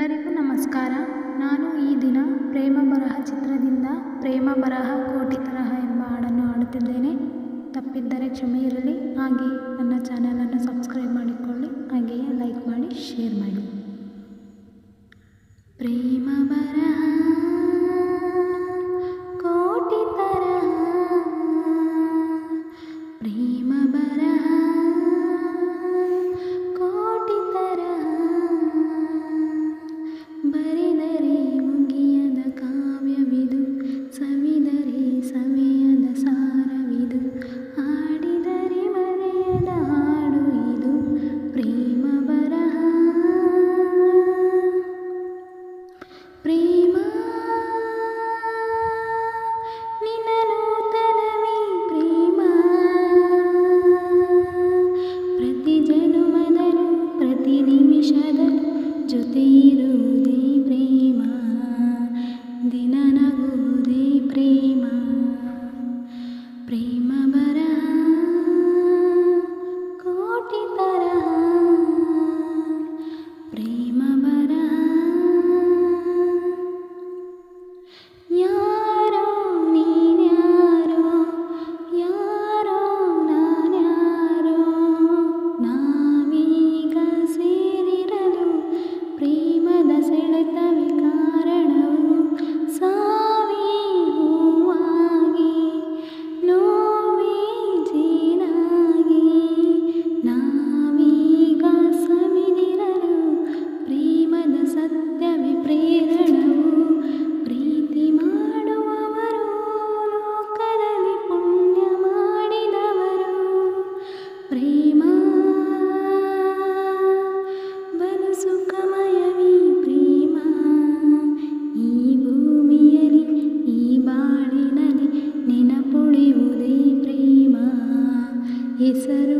ಎಲ್ಲರಿಗೂ ನಮಸ್ಕಾರ. ನಾನು ಈ ದಿನ ಪ್ರೇಮ ಬರಹ ಚಿತ್ರದಿಂದ ಪ್ರೇಮ ಬರಹ ಕೋಟಿ ತರಹ ಎಂಬ ಹಾಡನ್ನು ಹಾಡುತ್ತಿದ್ದೇನೆ. ತಪ್ಪಿದ್ದರೆ ಕ್ಷಮೆ ಇರಲಿ. ಹಾಗೆ ನನ್ನ ಚಾನಲನ್ನು ಸಬ್ಸ್ಕ್ರೈಬ್ ಮಾಡಿಕೊಳ್ಳಿ. ಹಾಗೆಯೇ ಲೈಕ್ ಮಾಡಿ, ಶೇರ್ ಮಾಡಿ. ಹೆಸರು